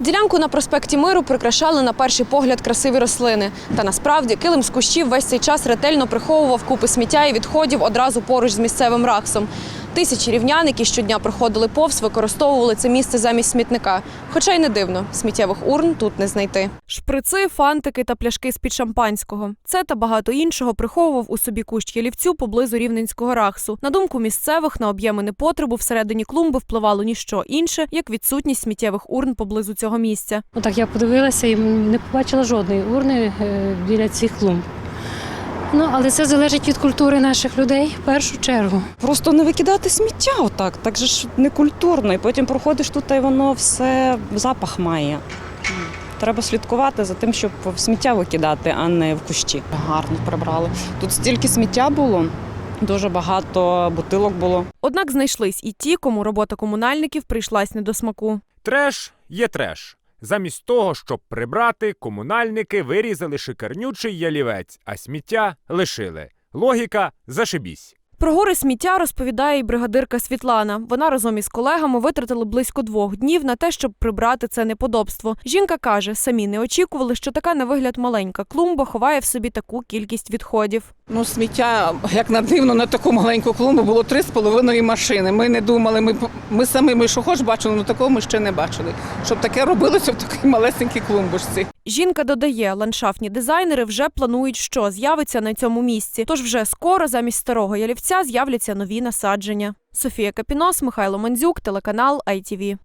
Ділянку на проспекті Миру прикрашали на перший погляд красиві рослини. Та насправді килим з кущів весь цей час ретельно приховував купи сміття і відходів одразу поруч з місцевим раксом. Тисячі рівнян, які щодня проходили повз, використовували це місце замість смітника. Хоча й не дивно, сміттєвих урн тут не знайти. Шприци, фантики та пляшки з-під шампанського. Це та багато іншого приховував у собі кущ ялівцю поблизу рівненського раксу. На думку місцевих, на об'єми непотребу всередині клумби впливало ніщо інше, як відсутність сміттєвих урн поблизу цього місця. Отак я подивилася і не побачила жодної урни е, біля цих клумб. Ну, але це залежить від культури наших людей в першу чергу. Просто не викидати сміття отак, так же ж не культурно. І потім проходиш тут, і воно все запах має. Треба слідкувати за тим, щоб в сміття викидати, а не в кущі. Гарно прибрали. Тут стільки сміття було, дуже багато бутилок було. Однак знайшлись і ті, кому робота комунальників прийшлась не до смаку. Треш є треш. Замість того, щоб прибрати, комунальники вирізали шикарнючий ялівець, а сміття лишили. Логіка зашибісь. Про гори сміття розповідає й бригадирка Світлана. Вона разом із колегами витратили близько двох днів на те, щоб прибрати це неподобство. Жінка каже, самі не очікували, що така на вигляд маленька клумба ховає в собі таку кількість відходів. Ну, сміття, як на дивно, на таку маленьку клумбу було три з половиною машини. Ми не думали, ми, ми самі ми що хоч бачили, але такого ми ще не бачили. Щоб таке робилося в такій малесенькій клумбушці. Жінка додає, ландшафтні дизайнери вже планують, що з'явиться на цьому місці. Тож вже скоро замість старого ялівця з'являться нові насадження. Софія Капінос, Михайло Мандзюк, телеканал ITV.